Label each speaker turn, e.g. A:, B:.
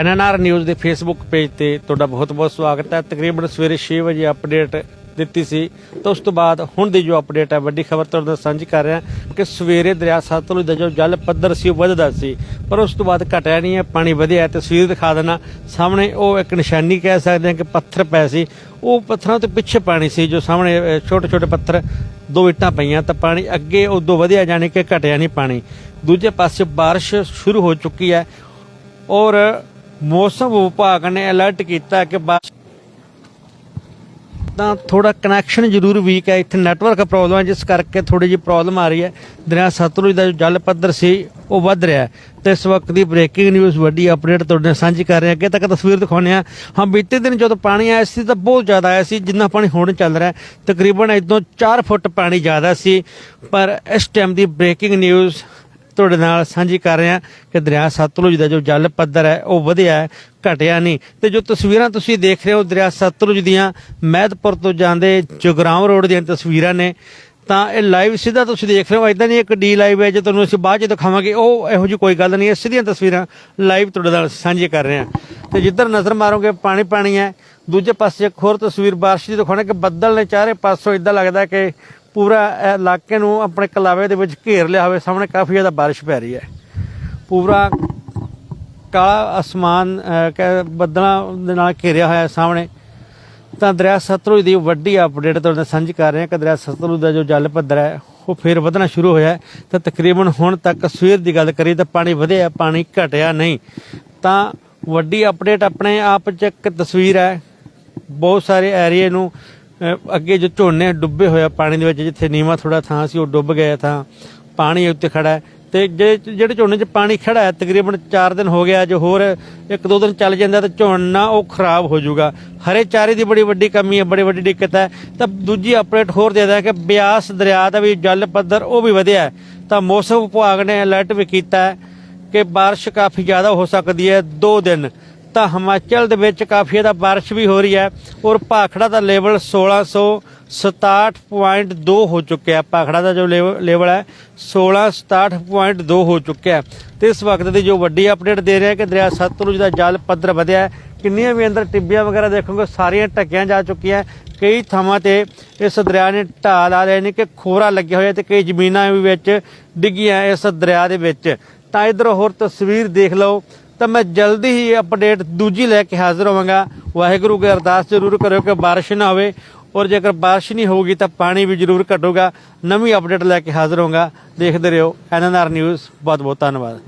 A: NNR news ਦੇ Facebook page ਤੇ ਤੁਹਾਡਾ ਬਹੁਤ-ਬਹੁਤ ਸਵਾਗਤ ਹੈ। ਤਕਰੀਬਨ ਸਵੇਰੇ 6 ਵਜੇ ਅਪਡੇਟ ਦਿੱਤੀ ਸੀ। ਤਾਂ ਉਸ ਤੋਂ ਬਾਅਦ ਹੁਣ ਦੀ ਜੋ ਅਪਡੇਟ ਹੈ, ਵੱਡੀ ਖਬਰ ਤੁਹਾਡੇ ਨਾਲ ਸਾਂਝੀ ਕਰ ਰਿਹਾ ਕਿ ਸਵੇਰੇ ਦਰਿਆ ਸਤਲੁਜ ਦਾ ਜੋ ਜਲ ਪੱਧਰ ਸੀ, ਉਹ ਵੱਧਦਾ ਸੀ, ਪਰ ਉਸ ਤੋਂ ਬਾਅਦ ਘਟਿਆ ਨਹੀਂ ਹੈ, ਪਾਣੀ ਵਧਿਆ ਤਸਵੀਰ ਦਿਖਾ ਦੇਣਾ ਸਾਹਮਣੇ ਉਹ ਇੱਕ ਨਿਸ਼ਾਨੀ ਕਹਿ ਸਕਦੇ ਹਾਂ ਕਿ ਪੱਥਰ ਪਏ ਸੀ। ਉਹ ਪੱਥਰਾਂ ਤੋਂ ਪਿੱਛੇ ਪਾਣੀ ਸੀ, ਜੋ ਸਾਹਮਣੇ ਛੋਟੇ-ਛੋਟੇ ਪੱਥਰ ਦੋ ਇੱਟਾਂ ਪਈਆਂ, ਤਾਂ ਪਾਣੀ ਅੱਗੇ ਉਦੋਂ ਵਧਿਆ ਜਾਣੀ ਕਿ ਘਟਿਆ ਨਹੀਂ ਪਾਣੀ। ਦੂਜੇ ਪਾਸੇ ਬਾਰਿਸ਼ ਸ਼ੁਰੂ ਹੋ ਚੁੱਕੀ ਹੈ ਔਰ ਮੌਸਮ ਵਿਭਾਗ ਨੇ ਅਲਰਟ ਕੀਤਾ ਕਿ ਬਾਰਿਸ਼ ਤਾਂ ਥੋੜਾ ਕਨੈਕਸ਼ਨ ਜ਼ਰੂਰ ਵੀਕ ਹੈ। ਇੱਥੇ ਨੈਟਵਰਕ ਪ੍ਰੋਬਲਮ ਹੈ, ਜਿਸ ਕਰਕੇ ਥੋੜੀ ਜਿਹੀ ਪ੍ਰੋਬਲਮ ਆ ਰਹੀ ਹੈ। ਦਰਿਆ ਸਤਲੁਜ ਦਾ ਜੋ ਜਲ ਪੱਧਰ ਸੀ, ਉਹ ਵੱਧ ਰਿਹਾ ਹੈ। ਤੇ ਇਸ ਵਕਤ ਦੀ ਬ੍ਰੇਕਿੰਗ ਨਿਊਜ਼ ਵੱਡੀ ਅਪਡੇਟ ਤੁਹਾਡੇ ਨਾਲ ਸਾਂਝੀ ਕਰ ਰਹੇ। ਹਾਂ ਅੱਗੇ ਤੱਕ ਤਸਵੀਰ ਦਿਖਾਉਂਦੇ ਹਾਂ। ਹਾਂ, ਬੀਤੇ ਦਿਨ ਜਦੋਂ ਪਾਣੀ ਆਇਆ ਸੀ, ਤਾਂ ਬਹੁਤ ਜ਼ਿਆਦਾ ਆਇਆ ਸੀ, ਜਿੰਨਾ ਪਾਣੀ ਹੁਣ ਚੱਲ ਰਿਹਾ ਤਕਰੀਬਨ ਇਦੋਂ 4 ਫੁੱਟ ਪਾਣੀ ਜ਼ਿਆਦਾ ਸੀ। ਪਰ ਇਸ ਟਾਈਮ ਦੀ ਬ੍ਰੇਕਿੰਗ ਨਿਊਜ਼ ਤੁਹਾਡੇ ਨਾਲ ਸਾਂਝੀ ਕਰ ਰਿਹਾ ਕਿ ਦਰਿਆ ਸਤਲੁਜ ਦਾ ਜੋ ਜਲ ਪੱਧਰ ਹੈ, ਉਹ ਵਧਿਆ ਹੈ, ਘਟਿਆ ਨਹੀਂ। ਤੇ ਜੋ ਤਸਵੀਰਾਂ ਤੁਸੀਂ ਦੇਖ ਰਹੇ ਹੋ ਦਰਿਆ ਸਤਲੁਜ ਦੀਆਂ, ਮਹਿਦਪੁਰ ਤੋਂ ਜਾਂਦੇ ਜਗਰਾਮ ਰੋਡ ਦੀਆਂ ਤਸਵੀਰਾਂ ਨੇ, ਤਾਂ ਇਹ ਲਾਈਵ ਸਿੱਧਾ ਤੁਸੀਂ ਦੇਖ ਰਹੇ ਹੋ ਇਦਾਂ ਨਹੀਂ ਇੱਕ ਡੀ ਲਾਈਵ ਹੈ, ਜੇ ਤੁਹਾਨੂੰ ਅਸੀਂ ਬਾਅਦ ਚ ਦਿਖਾਵਾਂਗੇ, ਉਹ ਇਹੋ ਜਿਹੀ ਕੋਈ ਗੱਲ ਨਹੀਂ ਹੈ। ਸਿੱਧੀਆਂ ਤਸਵੀਰਾਂ ਲਾਈਵ ਤੁਹਾਡੇ ਨਾਲ ਸਾਂਝੀਆਂ ਕਰ ਰਹੇ ਹਾਂ। ਤੇ ਜਿੱਧਰ ਨਜ਼ਰ ਮਾਰੋਗੇ, ਪਾਣੀ ਪਾਣੀ ਹੈ। ਦੂਜੇ ਪਾਸੇ ਇੱਕ ਹੋਰ ਤਸਵੀਰ, ਬਾਰਿਸ਼ ਦੀ ਦਿਖਾਉਣਾ ਕਿ ਬੱਦਲ ਨੇ ਚਾਰੇ ਪਾਸੋਂ ਇਦਾਂ ਲੱਗਦਾ ਕਿ ਪੂਰਾ ਇਲਾਕੇ ਨੂੰ ਆਪਣੇ ਕਲਾਵੇ ਦੇ ਵਿੱਚ ਘੇਰ ਲਿਆ ਹੋਵੇ ਸਾਹਮਣੇ ਕਾਫੀ ਜ਼ਿਆਦਾ ਬਾਰਿਸ਼ ਪੈ ਰਹੀ ਹੈ। ਪੂਰਾ ਕਾਲਾ ਅਸਮਾਨ ਅਹ, ਕਹਿ- ਬੱਦਲਾਂ ਦੇ ਨਾਲ ਘੇਰਿਆ ਹੋਇਆ ਸਾਹਮਣੇ। ਤਾਂ ਦਰਿਆ ਸਤਲੁਜ ਦੀ ਵੱਡੀ ਅਪਡੇਟ ਤੁਹਾਡੇ ਨਾਲ ਸਾਂਝੀ ਕਰ ਰਹੇ ਹਾਂ ਕਿ ਦਰਿਆ ਸਤਲੁਜ ਦਾ ਜੋ ਜਲ ਪੱਧਰ ਹੈ ਉਹ ਫੇਰ ਵਧਣਾ ਸ਼ੁਰੂ ਹੋਇਆ ਹੈ। ਤਾਂ ਤਕਰੀਬਨ ਹੁਣ ਤੱਕ ਸਵੇਰ ਦੀ ਗੱਲ ਕਰੀਏ ਤਾਂ ਪਾਣੀ ਵਧਿਆ ਪਾਣੀ ਘਟਿਆ ਨਹੀਂ। ਤਾਂ ਵੱਡੀ ਅਪਡੇਟ ਆਪਣੇ ਆਪ ਚ ਇੱਕ ਤਸਵੀਰ ਹੈ। ਬਹੁਤ ਸਾਰੇ ਏਰੀਏ ਨੂੰ ਅੱਗੇ ਜੋ ਝੋਨੇ ਡੁੱਬੇ ਹੋਇਆ ਪਾਣੀ ਦੇ ਵਿੱਚ ਜਿੱਥੇ ਨੀਵਾਂ ਥੋੜਾ ਥਾਂ ਸੀ ਉਹ ਡੁੱਬ ਗਿਆ ਥਾਂ ਪਾਣੀ ਉੱਤੇ ਖੜਾ ਹੈ ਤੇ ਜੇ ਜਿਹੜੇ ਝੋਨੇ 'ਚ ਪਾਣੀ ਖੜਾ ਹੈ ਤਕਰੀਬਨ 4 ਦਿਨ ਹੋ ਗਿਆ ਜੋ ਹੋਰ ਇੱਕ ਦੋ ਦਿਨ ਚੱਲ ਜਾਂਦਾ ਤਾਂ ਝੋਨਾ ਉਹ ਖਰਾਬ ਹੋ ਜਾਊਗਾ ਹਰੇ ਚਾਰੇ ਦੀ ਬੜੀ ਵੱਡੀ ਕਮੀ ਹੈ ਬੜੀ ਵੱਡੀ ਦਿੱਕਤ ਹੈ ਤਾਂ ਦੂਜੀ ਅਪਡੇਟ ਹੋਰ ਦੇ ਦਿਆਂ ਕਿ ਬਿਆਸ ਦਰਿਆ ਦਾ ਵੀ ਜਲ ਪੱਧਰ ਉਹ ਵੀ ਵਧਿਆ ਹੈ ਤਾਂ ਮੌਸਮ ਵਿਭਾਗ ਨੇ ਅਲਰਟ ਵੀ ਕੀਤਾ ਹੈ ਕਿ بارش ਕਾਫੀ ਜ਼ਿਆਦਾ ਹੋ ਸਕਦੀ ਹੈ 2 ਦਿਨ ਤਾਂ ਹਿਮਾਚਲ ਦੇ ਵਿੱਚ ਕਾਫੀ ਜ਼ਿਆਦਾ بارش ਵੀ ਹੋ ਰਹੀ ਹੈ ਔਰ ਭਾਖੜਾ ਦਾ ਲੈਵਲ 1667.2 ਹੋ ਚੁੱਕਿਆ ਹੈ ਭਾਖੜਾ ਦਾ ਜੋ ਲੈਵਲ ਹੈ 1667.2 ਹੋ ਚੁੱਕਿਆ ਹੈ ਤੇ ਇਸ ਵਕਤ ਦੀ ਜੋ ਵੱਡੀ ਅਪਡੇਟ ਦੇ ਰਿਹਾ ਕਿ ਦਰਿਆ ਸਤਲੁਜ ਦਾ ਜਲ ਪੱਧਰ ਵਧਿਆ ਹੈ ਕਿੰਨੀਆਂ ਵੀ ਅੰਦਰ ਟਿੱਬੀਆਂ ਵਗੈਰਾ ਦੇਖੋਗੇ ਸਾਰੀਆਂ ਢੱਕੀਆਂ ਜਾ ਚੁੱਕੀਆਂ ਕਈ ਥਾਵਾਂ ਤੇ ਇਸ ਦਰਿਆ ਨੇ ਢਾਹ ਲਾ ਲਏ ਨੇ ਕਿ ਖੋਰਾ ਲੱਗਿਆ ਹੋਇਆ ਤੇ ਕਈ ਜ਼ਮੀਨਾਂ ਵੀ ਵਿੱਚ ਡਿੱਗੀਆਂ ਇਸ ਦਰਿਆ ਦੇ ਵਿੱਚ ਤਾਂ ਇਧਰ ਹੋਰ ਤਸਵੀਰ ਦੇਖ ਲਓ ਤਾਂ ਮੈਂ ਜਲਦੀ ਹੀ ਅਪਡੇਟ ਦੂਜੀ ਲੈ ਕੇ ਹਾਜ਼ਰ ਹੋਵਾਂਗਾ। ਵਾਹਿਗੁਰੂ ਕੀ ਅਰਦਾਸ ਜ਼ਰੂਰ ਕਰਿਓ ਕਿ ਬਾਰਿਸ਼ ਨਾ ਹੋਵੇ ਔਰ ਜੇਕਰ ਬਾਰਿਸ਼ ਨਹੀਂ ਹੋਊਗੀ ਤਾਂ ਪਾਣੀ ਵੀ ਜ਼ਰੂਰ ਘਟੂਗਾ। ਨਵੀਂ ਅਪਡੇਟ ਲੈ ਕੇ ਹਾਜ਼ਰ ਹੋਵਾਂਗਾ। ਦੇਖਦੇ ਰਹੋ ਐਨਐਨਆਰ ਨਿਊਜ਼। ਬਹੁਤ ਬਹੁਤ ਧੰਨਵਾਦ।